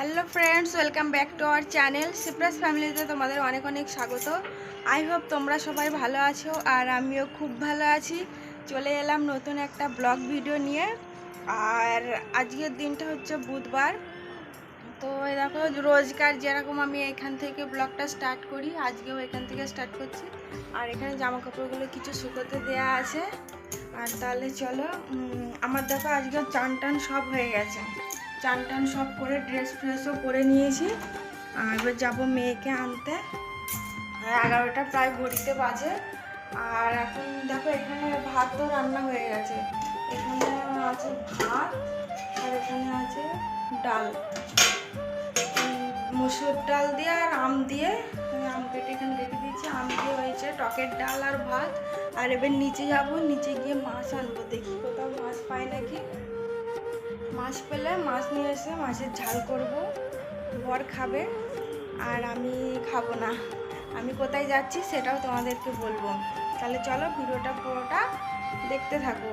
Hello friends welcome back to our channel সিপ্রাস ফ্যামিলিতে তোমাদের অনেক অনেক স্বাগত। আই হোপ তোমরা সবাই ভালো আছো আর আমিও খুব ভালো আছি। চলে এলাম নতুন একটা ব্লগ ভিডিও নিয়ে। আর আজকের দিনটা হচ্ছে বুধবার। তো দেখো, রোজকার যেরকম আমি এখান থেকে ব্লগটা স্টার্ট করি, আজকেও এখান থেকে স্টার্ট করছি। আর এখানে জামা কাপড়গুলো কিছু শুকোতে দেওয়া আছে। আর তাহলে চলো আমার দেখো আজকে চান টান সব হয়ে গেছে। চান টান সব করে ড্রেস ফ্রেসও পরে নিয়েছি। আর এবার যাব মেয়েকে আনতে। আর এগারোটা প্রায় ঘড়িতে বাজে। আর এখন দেখো এখানে ভাত তো রান্না হয়ে গেছে। এখানে আছে ভাত, আর এখানে আছে ডাল। মুসুর ডাল দিয়ে আর আম দিয়ে। আম কেটে এখানে রেখে দিয়েছি। আম দিয়ে হয়েছে টকের ডাল আর ভাত। আর এবার নিচে যাব। নিচে গিয়ে মাছ আনব। দেখি কোথাও মাছ পাই নাকি। মাছ পেলে মাছ নিয়ে এসে মাছের ঝাল করব। বর খাবে আর আমি খাব না। আমি কোথায় যাচ্ছি সেটাও তোমাদেরকে বলব। তাহলে চলো ভিডিওটা পুরোটা দেখতে থাকো।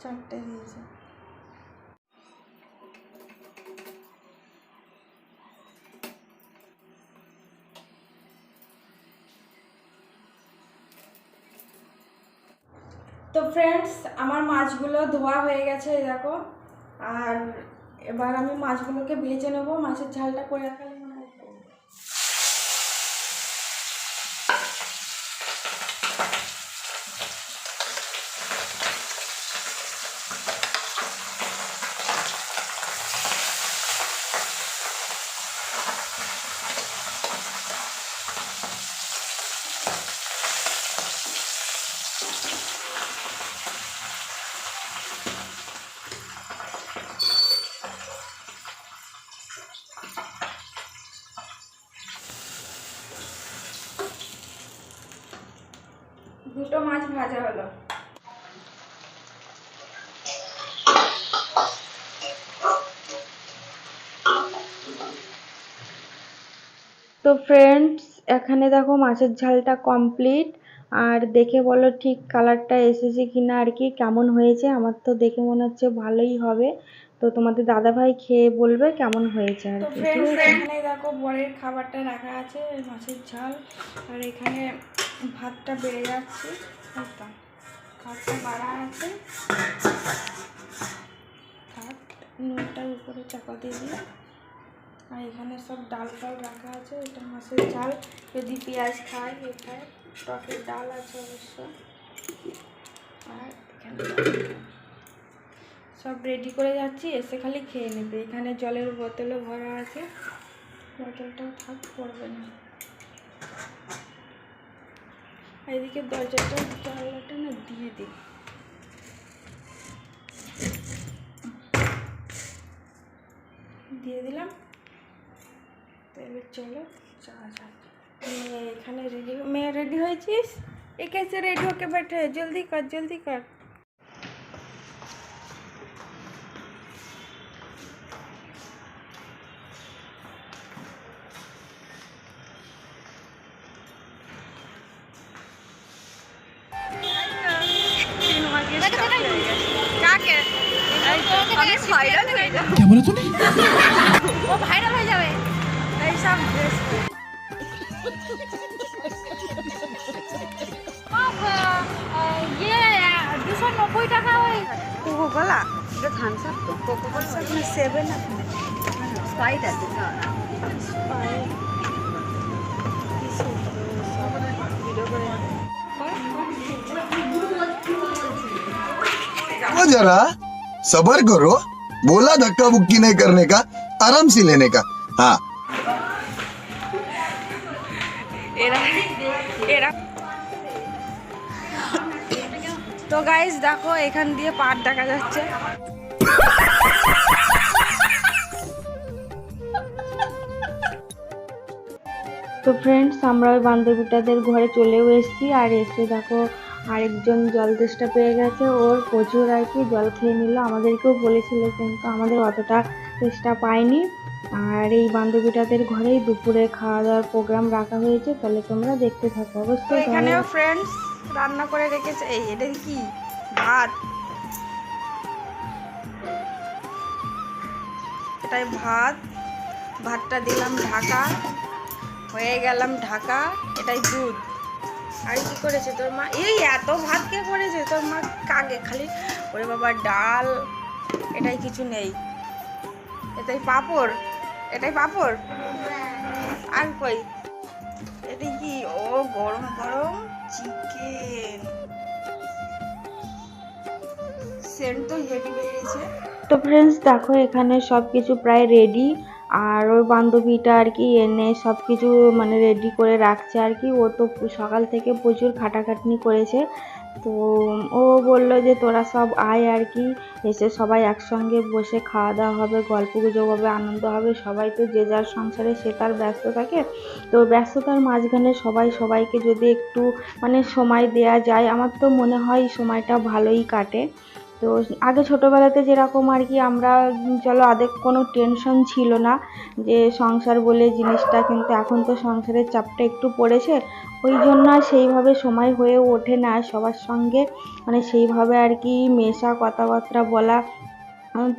চারটে দিয়েছে তো ফ্রেন্ডস আমার মাছগুলো ধোয়া হয়ে গেছে দেখো। আর এবার আমি মাছগুলোকে ভেজে নেব, মাছের ঝালটা করে রাখালে মনে হয় করব। দুটো মাছ ভাজা হলো। তো ফ্রেন্ডস এখানে দেখো মাছের ঝালটা কমপ্লিট আর দেখে বলো ঠিক কালারটা এসেছে কি না আর কি কেমন হয়েছে? আমার তো দেখে মনে হচ্ছে ভালোই হবে। তো তোমাদের দাদাভাই খেয়ে বলবে কেমন হয়েছে আর কি। এখানে দেখো বরের খাবারটা রাখা আছে মাছের ঝাল। আর এখানে ভাতটা বেড়ে যাচ্ছে। ভাতটা বাড়া আছে। ভাত নুনটার উপরে চাপা দিয়ে দিই। আর এখানে সব ডাল ফাল রাখা আছে এটা মাছের ঝাল। যদি পেঁয়াজ খায় এ খায়। টকের ডাল আছে অবশ্য। আর সব রেডি করে যাচ্ছি, এসে খালি খেয়ে নেবে। এখানে জলের বোতলও ভরা আছে। বোতলটাও থাক, পড়বে না। এদিকে দরজাটা জানলাটা না দিয়ে দিই দিয়ে দিলাম। তো এবার চলো যাওয়া যাক। এখানে রেডি মেয়ে রেডি হয়েছিস? এ কেসে রেডি হোকে বেটে জলদি কর জলদি কর। ও ভাইরাল হয়ে যাবে। এইসব ড্রেস ইয়ে দুশো নব্বই টাকা হয়ে গেছে কোকো কোলা এটা ধান সার তো কোকো কোলা সেভেন স্পাইট আছে না वो जरा सबर करो बोला धक्का बुक्की नहीं करने का आराम से लेने का हाँ তো গাইস দেখো, এখান দিয়ে পাট দেখা যাচ্ছে। তো ফ্রেন্ডস আমরা ওই বান্ধবীটাদের ঘরে চলেও এসেছি, আর এসে দেখো, আরেকজন জল তেষ্টা পেয়ে গেছে। ওর প্রচুর আর কি জল খেয়ে নিল। আমাদেরকেও বলেছিল কিন্তু আমাদের অতটা চেষ্টা পাইনি আর এই বান্ধবীটাদের ঘরেই দুপুরে খাওয়া দাওয়ার প্রোগ্রাম রাখা হয়েছে তাহলে তোমরা দেখতে থাকো অবশ্যই এখানেও ফ্রেন্ডস রান্না করে রেখেছে। এই এটা কি? ভাত। এটাই ভাত। ভাতটা দিলাম ঢাকা। হয়ে গেলাম ঢাকা। এটাই দুধ। আর কি করেছে তোর মা? এই এত ভাত কে করেছে? তোর মা কাগে খালি ওরে বাবা ডাল। এটাই কিছু নেই। এটাই পাপড়। এটাই পাপড়? আর কই? এটাই কি ও গরম গরম চিকেন তো তো ফ্রেন্ডস দেখো, এখানে সব কিছু প্রায় রেডি আর ওই বান্ধবীটা আর কি এনে সব কিছু মানে রেডি করে রাখছে আর কি। ও তো সকাল থেকে প্রচুর খাটাখাটনি করেছে। তো ও বলল যে তোরা সব আয় আর কি। এসে সবাই একসঙ্গে বসে খাওয়া দাওয়া হবে, গল্প গুজব হবে, আনন্দ হবে। সবাই তো যে যার সংসারে সে তার ব্যস্ত থাকে। তো ব্যস্ততার মাঝখানে সবাই সবাইকে যদি একটু মানে সময় দেয়া যায়, আমার তো মনে হয় সময়টা ভালোই কাটে। তো আগে ছোটোবেলাতে যেরকম আর কি আমরা, চলো আগে কোনো টেনশন ছিল না যে সংসার বলে জিনিসটা, কিন্তু এখন তো সংসারের চাপটা একটু পড়েছে। ওই জন্য সেইভাবে সময় হয়ে ওঠে না সবার সঙ্গে। মানে সেইভাবে আর কি মেশা, কথাবার্তা বলা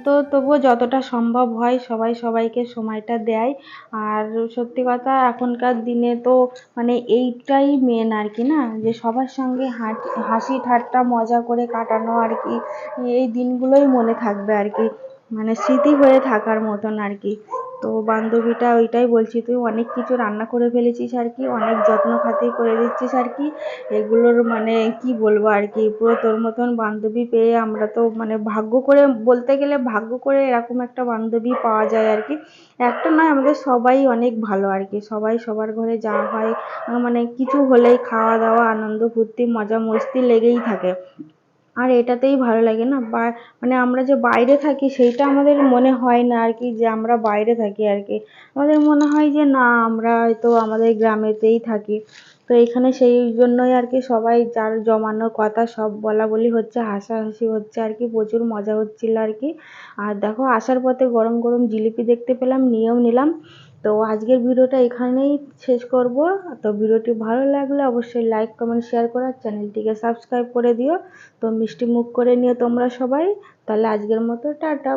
তো তবুও যতটা সম্ভব হয় সবাই সবাইকে সময়টা দেয়। আর সত্যি কথা, এখনকার দিনে তো মানে এইটাই মেন আর কি না? যে সবার সঙ্গে হাসি ঠাট্টা, মজা করে কাটানো আর কি, এই দিনগুলোই মনে থাকবে আর কি। মানে স্মৃতি হয়ে থাকার মতন আর কি। তো বান্ধবীটা ওইটাই বলছি, তুই অনেক কিছু রান্না করে ফেলেছিস আর কি, অনেক যত্ন খাতির করে দিচ্ছিস আর কি। এগুলোর মানে কি বলব আর কি, পুরো তোর মতন বান্ধবী পেয়ে আমরা তো মানে ভাগ্য করে, বলতে গেলে ভাগ্য করে এরকম একটা বান্ধবী পাওয়া যায় আর কি। একটা নয়, আমাদের সবাই অনেক ভালো আর কি, সবাই সবার ঘরে যাওয়া হয় মানে কিছু হলেই খাওয়া দাওয়া, আনন্দ ফুর্তি মজা মস্তি লেগেই থাকে। আর এটাতেই ভালো লাগে না? মানে আমরা যে বাইরে থাকি, সেইটা আমাদের মনে হয় না আর কি যে আমরা বাইরে থাকি আর কি। আমাদের মনে হয় যে না, আমরা হয়তো আমাদের গ্রামেতেই থাকি। তো এখানে সেই জন্যই আর কি সবাই যার জমানো কথা সব বলা বলি হচ্ছে, হাসাহাসি হচ্ছে আর কি, প্রচুর মজা হচ্ছিল আর কি। আর দেখো, আসার পথে গরম গরম জিলিপি দেখতে পেলাম, নিয়েও নিলাম। তো আজকের ভিডিওটা এখানেই শেষ করব। তো ভিডিওটি ভালো লাগলে অবশ্যই লাইক কমেন্ট শেয়ার করে আর চ্যানেলটিকে সাবস্ক্রাইব করে দিও। তো মিষ্টি মুখ করে নিও তোমরা সবাই। তাহলে আজকের মতো টাটা